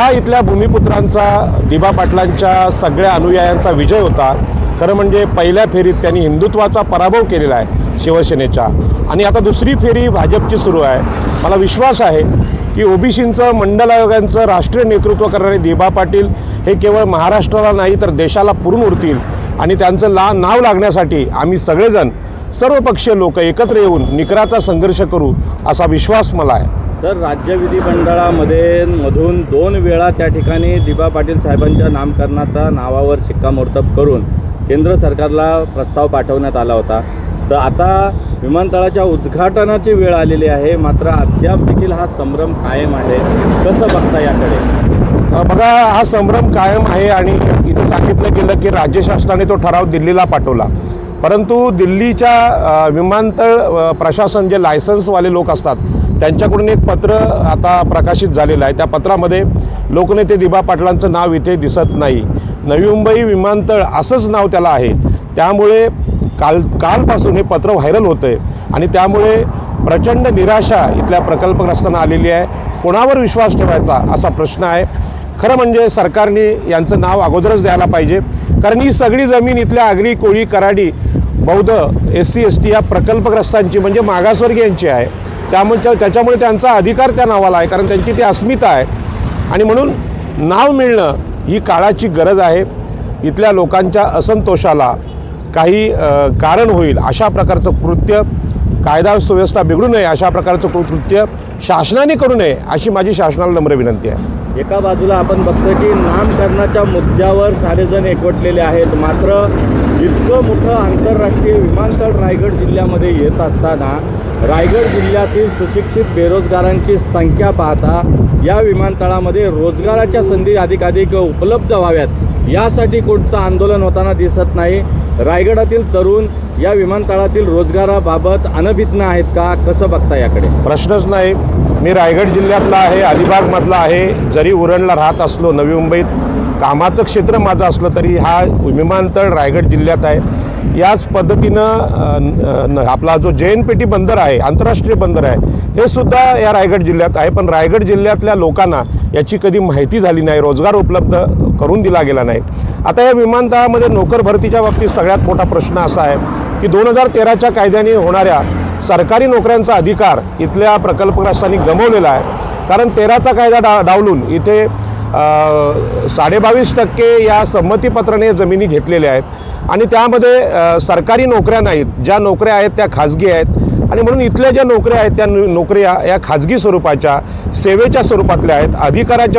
हा इथल्या भूमिपुत्रांचा दिबा पाटलांच्या सगळ्या अनुयायांचा विजय होता. खरं म्हणजे पहिल्या फेरीत त्यांनी हिंदुत्वाचा पराभव केलेला आहे शिवसेनेच्या आणि आता दुसरी फेरी भाजपची सुरू आहे. मला विश्वास आहे की ओबीसींचं मंडल आयोगांचं राष्ट्रीय नेतृत्व करणारे दिबा पाटील हे केवळ महाराष्ट्राला नाही तर देशाला पुरून उरतील आणि त्यांचं ला नाव लागण्यासाठी आम्ही सगळेजण सर्व पक्षीय लोक एकत्र येऊन निकराचा संघर्ष करू असा विश्वास मला आहे. सर राज्य विधिमंडळामध्ये मधून दोन वेळा त्या ठिकाणी दिबा पाटील साहेबांच्या नामकरणाचा नावावर शिक्कामोर्तब करून केंद्र सरकारला प्रस्ताव पाठवण्यात आला होता. तर आता विमानतळाच्या उद्घाटनाची वेळ आलेली आहे. मात्र अद्याप देखील हा संभ्रम कायम आहे. कसं बघता याकडे? बघा हा संभ्रम कायम आहे आणि इथं सांगितलं गेलं की राज्य शासनाने तो ठराव दिल्लीला पाठवला. परंतु दिल्लीच्या विमानतळ प्रशासन जे लायसन्सवाले लोक असतात त्यांच्याकडून एक पत्र आता प्रकाशित झालेलं आहे. त्या पत्रामध्ये लोकनेते दिबा पाटलांचं नाव इथे दिसत नाही. नवी मुंबई विमानतळ असंच नाव त्याला आहे. त्यामुळे काल कालपासून हे पत्र व्हायरल होतं आहे आणि त्यामुळे प्रचंड निराशा इथल्या प्रकल्पग्रस्तांना आलेली आहे. कोणावर विश्वास ठेवायचा असा प्रश्न आहे. खरं म्हणजे सरकारने यांचं नाव अगोदरच द्यायला पाहिजे. कारण ही सगळी जमीन इथल्या आगरी कोळी कराडी बौद्ध एस सी एस टी या प्रकल्पग्रस्तांची म्हणजे मागासवर्गीयांची आहे. त्यामुळे त्या- त्याच्यामुळे त्यांचा अधिकार त्या नावाला आहे कारण त्यांची ती अस्मिता आहे. आणि म्हणून नाव मिळणं ही काळाची गरज आहे. इथल्या लोकांच्या असंतोषाला काही कारण होईल अशा प्रकारचं कृत्य कायदा सुव्यवस्था बिघडू नये अशा प्रकारचं कृत्य शासनाने करू नये अशी माझी शासनाला नम्र विनंती आहे. एका बाजूला आपण बघतो की नामकरणाच्या मुद्द्यावर सारेजण एकवटलेले आहेत. मात्र इतकं मोठं आंतरराष्ट्रीय विमानतळ रायगड जिल्ह्यामध्ये येत असताना रायगड जिल्ह्यातील सुशिक्षित बेरोजगारांची संख्या पाहता या विमानतळामध्ये रोजगाराच्या संधी अधिकाधिक उपलब्ध व्हाव्यात. यासाठी कोणतं आंदोलन होताना दिसत नाही. रायगडातील तरुण या विमानतळातील रोजगाराबाबत अनभिज्ञ आहेत का? कसं बघता याकडे? प्रश्नच नाही. मी रायगड जिल्ह्यातला आहे अलिबागमधला आहे. जरी उरणला राहत असलो नवी मुंबईत कामाचं क्षेत्र माझं असलं तरी हा विमानतळ रायगड जिल्ह्यात आहे. याच पद्धतीनं न- आपला जो जे एन पेटी बंदर आहे आंतरराष्ट्रीय बंदर आहे हे सुद्धा या रायगड जिल्ह्यात आहे. पण रायगड जिल्ह्यातल्या लोकांना याची कधी माहिती झाली नाही रोजगार उपलब्ध करून दिला गेला नाही. आता या विमानतळामध्ये नोकर भरतीच्या बाबतीत सगळ्यात मोठा प्रश्न असा आहे की दोन हजार तेराच्या कायद्याने होणाऱ्या सरकारी नोकऱ्यांचा अधिकार इथल्या प्रकल्पग्रस्तांनी गमावलेला आहे. कारण तेराचा कायदा डा डावलून इथे साडेबावीस टक्के या संमतीपत्राने जमिनी घेतलेल्या आहेत. आणि त्यामध्ये सरकारी नोकऱ्या नाहीत. ज्या नोकऱ्या आहेत त्या खाजगी आहेत. आणि म्हणून इथल्या ज्या नोकऱ्या आहेत त्या नोकऱ्या या खाजगी स्वरूपाच्या सेवेच्या स्वरूपातल्या आहेत. अधिकाराच्या